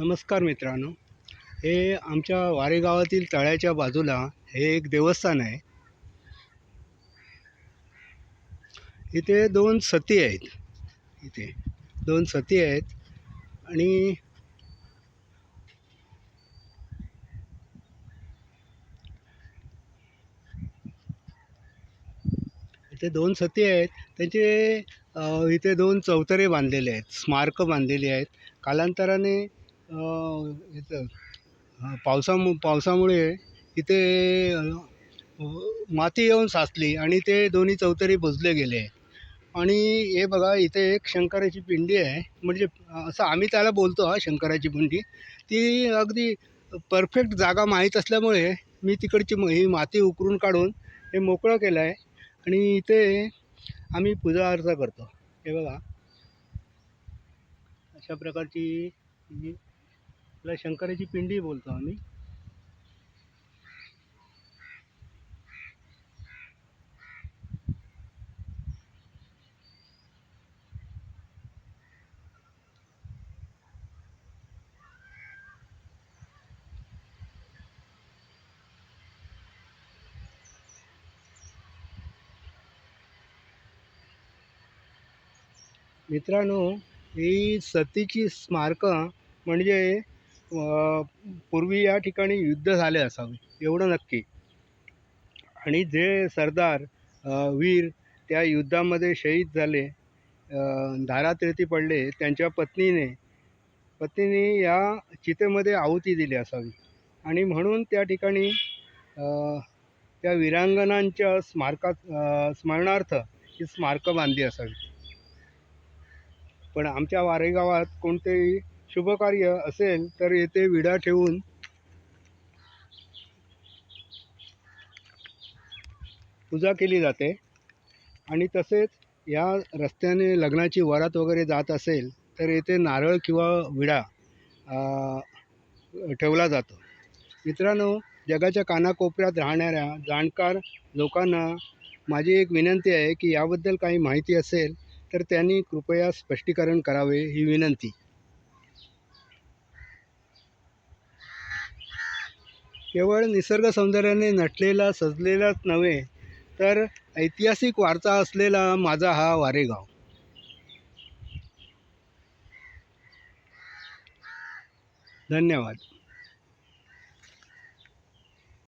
नमस्कार मित्रांनो. हे आमच्या वारे गावातील तळ्याच्या बाजूला हे एक देवस्थान आहे. इथे दोन सती आहेत. इथे दोन सती आहेत आणि इथे दोन सती आहेत. त्यांचे इथे दोन चौतरे बांधलेले आहेत. स्मारकं बांधलेली आहेत. कालांतराने अ, इथं पावसामु पावसामुळे इथे माती येऊन साचली आणि ते दोन्ही चौतरी बुजले गेले. आणि हे बघा इथे एक शंकराची पिंडी आहे. म्हणजे असं आम्ही त्याला बोलतो हा शंकराची पिंडी. ती अगदी परफेक्ट जागा माहीत असल्यामुळे मी तिकडची म- ही माती उकरून काढून हे मोकळं केलं आहे आणि इथे आम्ही पूजा अर्चा करतो. हे बघा. अशा प्रकारची त्याला शंकराची पिंडी बोलतो आम्ही. मित्रांनो ही सतीची स्मारकं म्हणजे पूर्वी या ठिकाणी युद्ध झाले असावे एवढं नक्की. आणि जे सरदार वीर त्या युद्धामध्ये शहीद झाले धारातीर्थी पडले त्यांच्या पत्नीने पत्नीने या चितेमध्ये आहुती दिली असावी. आणि म्हणून त्या ठिकाणी त्या वीरांगणांच्या स्मारकात स्मरणार्थ ही स्मारकं बांधली असावी. पण आमच्या वारेगावात कोणतेही शुभकार्य असेल तर येथे विडा ठेवून पूजा केली जाते. आणि तसेच या रस्त्याने लग्नाची वरात वगैरे जात असेल तर येथे नारळ किंवा विडा ठेवला जातो. मित्रांनो जगाच्या कानाकोपऱ्यात राहणाऱ्या जाणकार लोकांना माझी एक विनंती आहे की याबद्दल काही माहिती असेल तर त्यांनी कृपया स्पष्टीकरण करावे ही विनंती. केवळ निसर्ग सौंदर्याने नटलेला सजलेलाच नव्हे तर ऐतिहासिक वारसा असलेला माझा हा वारेगाव. धन्यवाद.